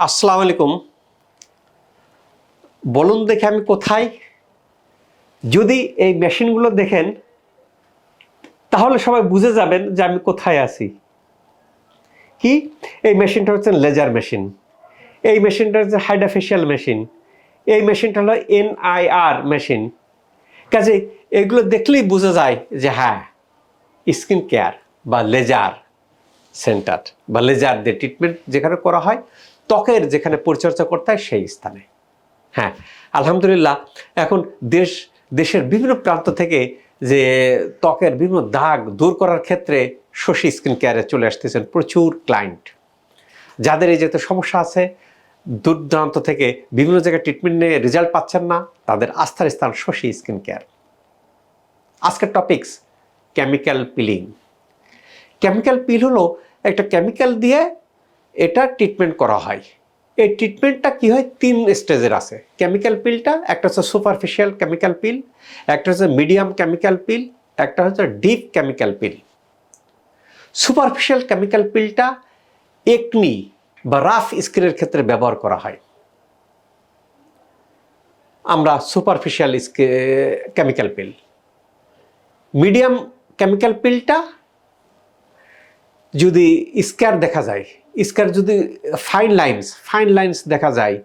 আসসালামু আলাইকুম। বলুন দেখে আমি কোথায়? যদি এই মেশিনগুলো দেখেন, তাহলে সবাই বুঝে যাবেন যে আমি কোথায় আছি। কি? এই মেশিনটা হচ্ছে লেজার মেশিন। এই মেশিনটা হচ্ছে হাইড্রাফেশিয়াল মেশিন। এই মেশিনটা হলো এনআইআর মেশিন। কাজে এগুলো দেখলেই বোঝা যায় যে হ্যাঁ স্কিন কেয়ার বা লেজার সেন্টার বা লেজার দিয়ে ট্রিটমেন্ট যেখানে করা হয় ত্বকের যেখানে পরিচর্যা করতে হয় সেই স্থানে। হ্যাঁ আলহামদুলিল্লাহ, এখন দেশ, দেশের বিভিন্ন প্রান্ত থেকে যে ত্বকের বিভিন্ন দাগ দূর করার ক্ষেত্রে শশী স্কিন কেয়ারে চলে আসতেছেন প্রচুর ক্লায়েন্ট। যাদের এই যেহেতু সমস্যা আছে দূর দূরান্ত থেকে বিভিন্ন জায়গায় ট্রিটমেন্ট নিয়ে রেজাল্ট পাচ্ছেন না, তাদের আস্থার স্থান শশী স্কিন কেয়ার। আজকের topics chemical peeling chemical peel হলো একটা কেমিক্যাল দিয়ে এটা ট্রিটমেন্ট করা হয়। এই ট্রিটমেন্টটা কি হয়? তিন স্টেজের আছে। কেমিক্যাল পিলটা একটা হচ্ছে সুপারফিশিয়াল কেমিক্যাল পিল একটা হচ্ছে মিডিয়াম কেমিক্যাল পিল একটা হচ্ছে deep chemical peel superficial chemical পিলটা acne বা রাফ স্কিনের ক্ষেত্রে ব্যবহার করা হয়। আমরা superficial chemical peel medium chemical পিলটা যদি স্ক্যার দেখা যায় স্ক্যার যদি ফাইন লাইন্স ফাইন লাইন্স দেখা যায়,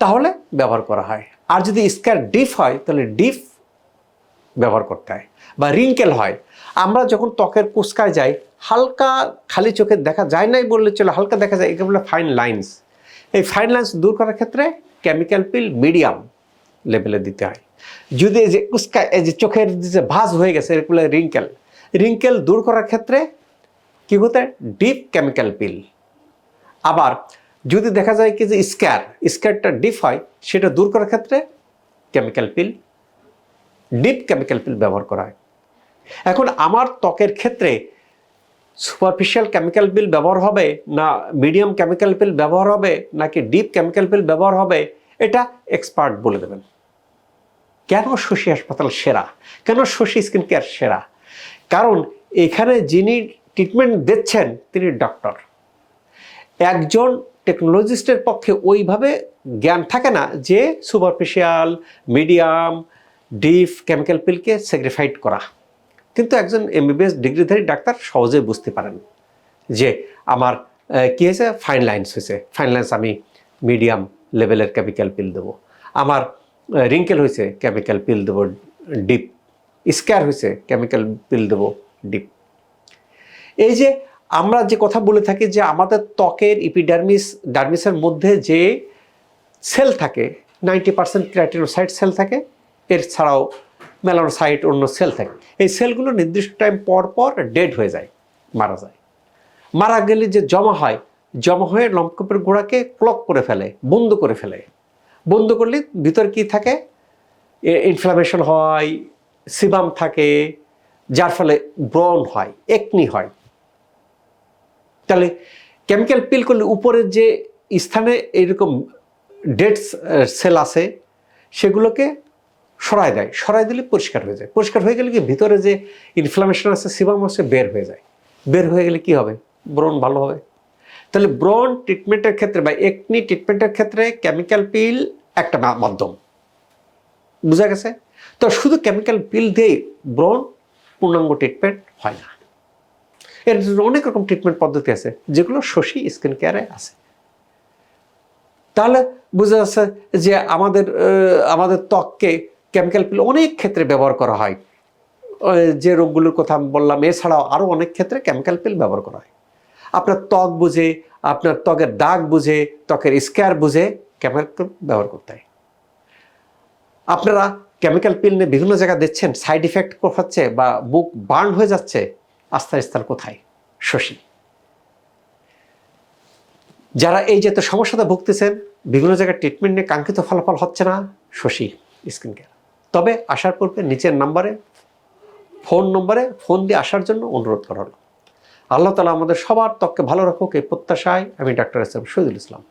তাহলে ব্যবহার করা হয়। আর যদি স্কার ডিপ হয়, তাহলে ডিপ ব্যবহার করতে হয় বা রিঙ্কেল হয়। আমরা যখন ত্বকের কুচকায় যাই, হালকা খালি চোখে দেখা যায় নাই বললে চলে, হালকা দেখা যায়, একে বলে ফাইন লাইন্স এই ফাইন লাইন্স দূর করার ক্ষেত্রে কেমিক্যাল পিল মিডিয়াম লেভেলে দিতে হয়। যদি এই যে কুচকা এই যে চোখের যে ভাঁজ হয়ে গেছে এগুলো রিঙ্কেল রিঙ্কেল দূর করার ক্ষেত্রে কী হতে ডিপ কেমিক্যাল পিল আবার যদি দেখা যায় কি যে স্ক্যার, স্ক্যারটা ডিপ হয়, সেটা দূর করার ক্ষেত্রে chemical peel deep chemical peel ব্যবহার করা হয়। এখন আমার ত্বকের ক্ষেত্রে সুপারফিশিয়াল কেমিক্যাল পিল ব্যবহার হবে না মিডিয়াম কেমিক্যাল পিল ব্যবহার হবে, নাকি ডিপ কেমিক্যাল পিল ব্যবহার হবে, এটা এক্সপার্ট বলে দেবেন। কেন শশী হাসপাতাল সেরা? কেন শশী স্কিন কেয়ার সেরা? কারণ এখানে যিনি ট্রিটমেন্ট দিচ্ছেন, তিনি ডক্টর একজন টেকনোলজিস্টের পক্ষে ওইভাবে জ্ঞান থাকে না যে সুপারফিশিয়াল মিডিয়াম ডিপ কেমিক্যাল পিলকে স্যাক্রিফাইড করা। কিন্তু একজন এমবিবিএস ডিগ্রিধারী ডাক্তার সহজে বুঝতে পারেন যে আমার কী হয়েছে? ফাইন লাইন্স হয়েছে। ফাইন লাইন্স আমি মিডিয়াম লেভেলের কেমিক্যাল পিল দেবো। আমার রিঙ্কেল হয়েছে কেমিক্যাল পিল দেবো ডিপ স্ক্যার হয়েছে কেমিক্যাল পিল দেবো ডিপ এই যে আমরা যে কথা বলে থাকি যে আমাদের ত্বকের ইপিডার্মিস ডার্মিসের মধ্যে যে সেল থাকে নাইনটি পার্সেন্ট ক্রাইটেনোসাইট সেল থাকে, এর ছাড়াও মেলানোসাইট অন্য সেল থাকে। এই সেলগুলো নির্দিষ্ট টাইম পর পর ডেড হয়ে যায়, মারা যায়। মারা গেলে যে জমা হয়, জমা হয়ে লম্পকপের গোড়াকে ক্লক করে ফেলে, বন্ধ করে ফেলে। বন্ধ করলে ভিতর কি থাকে? ইনফ্লামেশন হয় সিবাম থাকে, যার ফলে ব্রণ হয় একনি হয়। তাহলে কেমিক্যাল পিল করলে উপরের যে স্থানে এরকম ডেড সেল আছে, সেগুলোকে সরায় দেয়। সরাই দিলে পরিষ্কার হয়ে যায়। পরিষ্কার হয়ে গেলে কি ভিতরে যে ইনফ্লামেশন আছে সিবাম আছে, বের হয়ে যায়। বের হয়ে গেলে কি হবে? ব্রণ ভালো হবে। তাহলে ব্রণ ট্রিটমেন্টের ক্ষেত্রে বা একনি ট্রিটমেন্টের ক্ষেত্রে কেমিক্যাল পিল একটা মাধ্যম। বুঝা গেছে? তো শুধু কেমিক্যাল পিল দিয়েই ব্রণ পূর্ণাঙ্গ ট্রিটমেন্ট হয় না। এর অনেক রকম ট্রিটমেন্ট পদ্ধতি আছে, যেগুলো শশী স্কিন কেয়ারে আছে। তাহলে বোঝা যাচ্ছে যে আমাদের আমাদের ত্বককে কেমিক্যাল পিল অনেক ক্ষেত্রে ব্যবহার করা হয়। যে রোগগুলোর কথা আমি বললাম, এছাড়াও আরও অনেক ক্ষেত্রে কেমিক্যাল পিল ব্যবহার করা হয়। আপনার ত্বক বুঝে, আপনার ত্বকের দাগ বুঝে, ত্বকের স্ক্যার বুঝে কেমিক্যাল ব্যবহার করতে হয়। আপনারা কেমিক্যাল পিল নিয়ে বিভিন্ন জায়গায় দিচ্ছেন সাইড ইফেক্ট হচ্ছে বা বুক বার্ন হয়ে যাচ্ছে। আস্থার স্থান কোথায়? শশী। যারা এই যে তো সমস্যাতে ভুগতেছেন, বিভিন্ন জায়গায় ট্রিটমেন্ট নিয়ে কাঙ্ক্ষিত ফলাফল হচ্ছে না, শশী স্কিন কেয়ার তবে আসার পূর্বে নিচের নাম্বারে ফোন নম্বরে ফোন দিয়ে আসার জন্য অনুরোধ করা হলো। আল্লাহ তালা আমাদের সবার ত্বককে ভালো রাখুক, এই প্রত্যাশায় আমি ডাক্তার এস এম শহীদুল ইসলাম।